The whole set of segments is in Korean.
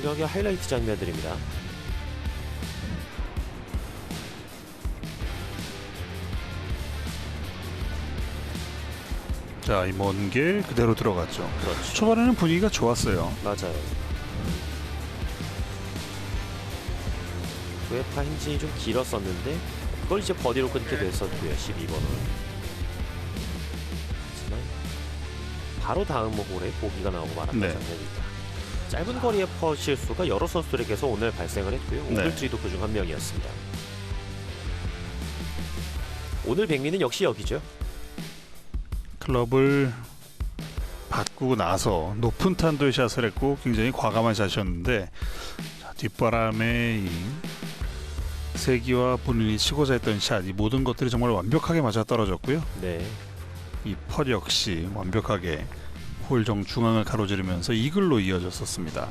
경기의 하이라이트 장면들입니다. 자, 이 먼 길 그대로 들어갔죠. 그렇죠. 초반에는 분위기가 좋았어요. 맞아요. 구회파 행진이 좀 길었었는데 그걸 이제 버디로 끊게 됐었고요. 12번은. 하지만 바로 다음 홀에 보기가 나오고 말았던 네. 장면입니다. 짧은 거리의 퍼 실수가 여러 선수들에게서 오늘 발생을 했고요. 네. 오글트리도 그중 한 명이었습니다. 오늘 백미는 역시 여기죠. 클럽을 바꾸고 나서 높은 탄도의 샷을 했고 굉장히 과감한 샷이었는데 자, 뒷바람에 이 세기와 본인이 치고자 했던 샷, 이 모든 것들이 정말 완벽하게 맞아 떨어졌고요. 네. 이 펄 역시 완벽하게 홀정 중앙을 가로지르면서 이글로 이어졌었습니다.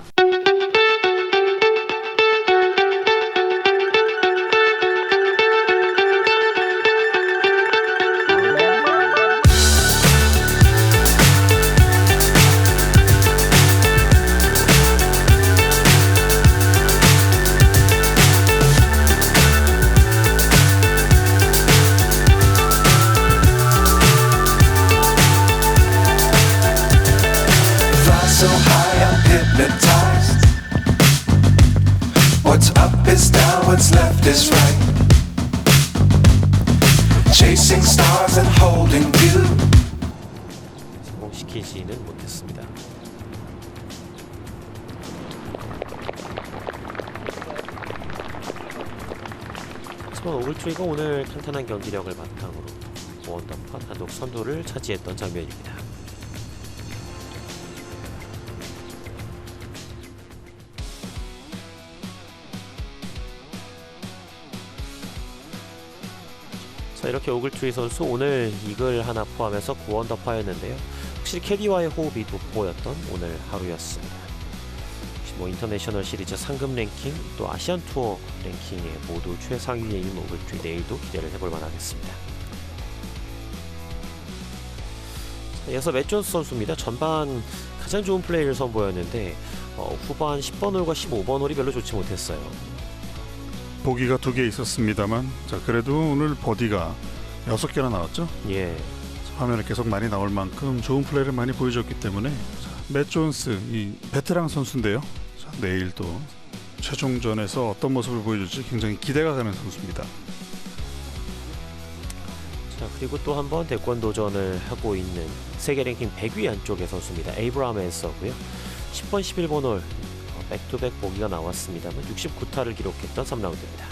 Is down, what's left is right. Chasing stars and holding you. 성공시키지는 못했습니다. 하지만 오글트리가 오늘 탄탄한 경기력을 바탕으로 원더파 단독 선두를 차지했던 장면입니다. 자 이렇게 오글트리 선수 오늘 이글 하나 포함해서 9원 더파였는데요. 확실히 캐디와의 호흡이 돋보였던 오늘 하루였습니다. 뭐 인터내셔널 시리즈 상금 랭킹 또 아시안 투어 랭킹에 모두 최상위에 있는 오글트리 내일도 기대를 해볼 만하겠습니다. 자, 이어서 맷 존스 선수입니다. 전반 가장 좋은 플레이를 선보였는데 어, 후반 10번 홀과 15번 홀이 별로 좋지 못했어요. 보기가 두 개 있었습니다만 자 그래도 오늘 버디가 여섯 개나 나왔죠. 예, 화면에 계속 많이 나올 만큼 좋은 플레이를 많이 보여줬기 때문에 자, 맷 존스 이 베테랑 선수인데요. 자, 내일 또 최종전에서 어떤 모습을 보여줄지 굉장히 기대가 가는 선수입니다. 자 그리고 또 한 번 대권 도전을 하고 있는 세계 랭킹 100위 안쪽의 선수입니다. 에이브라함 앤서고요. 10번, 11번 홀 어, 백투백 보기가 나왔습니다만 69타를 기록했던 3라운드입니다.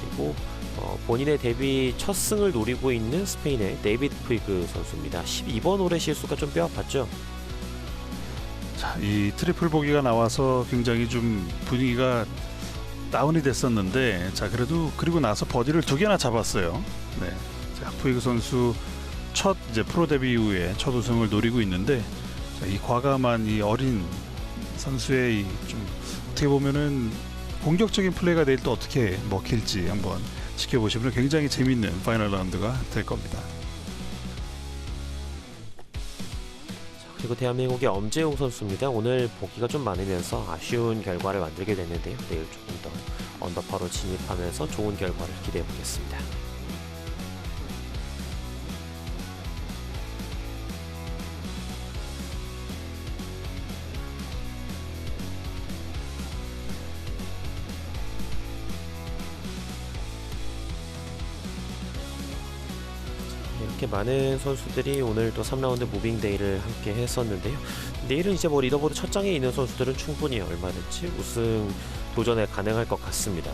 그리고 어, 본인의 데뷔 첫 승을 노리고 있는 스페인의 데이비드 프이그 선수입니다. 12번 홀의 실수가 좀 뼈아팠죠. 자, 이 트리플 보기가 나와서 굉장히 좀 분위기가 다운이 됐었는데 자 그래도 그리고 나서 버디를 두 개나 잡았어요. 네, 자, 푸이그 선수 첫 이제 프로 데뷔 이후에 첫 우승을 노리고 있는데 자, 이 과감한 이 어린 선수의 이좀 어떻게 보면은 공격적인 플레이가 내일 또 어떻게 먹힐지 한번 지켜보시면 굉장히 재밌는 파이널 라운드가 될 겁니다. 그리고 대한민국의 엄재용 선수입니다. 오늘 보기가 좀 많으면서 아쉬운 결과를 만들게 됐는데요. 내일 조금 더 언더파로 진입하면서 좋은 결과를 기대해 보겠습니다. 이렇게 많은 선수들이 오늘 또 3라운드 무빙 데이를 함께 했었는데요. 내일은 이제 뭐 리더보드 첫 장에 있는 선수들은 충분히 얼마든지 우승 도전에 가능할 것 같습니다.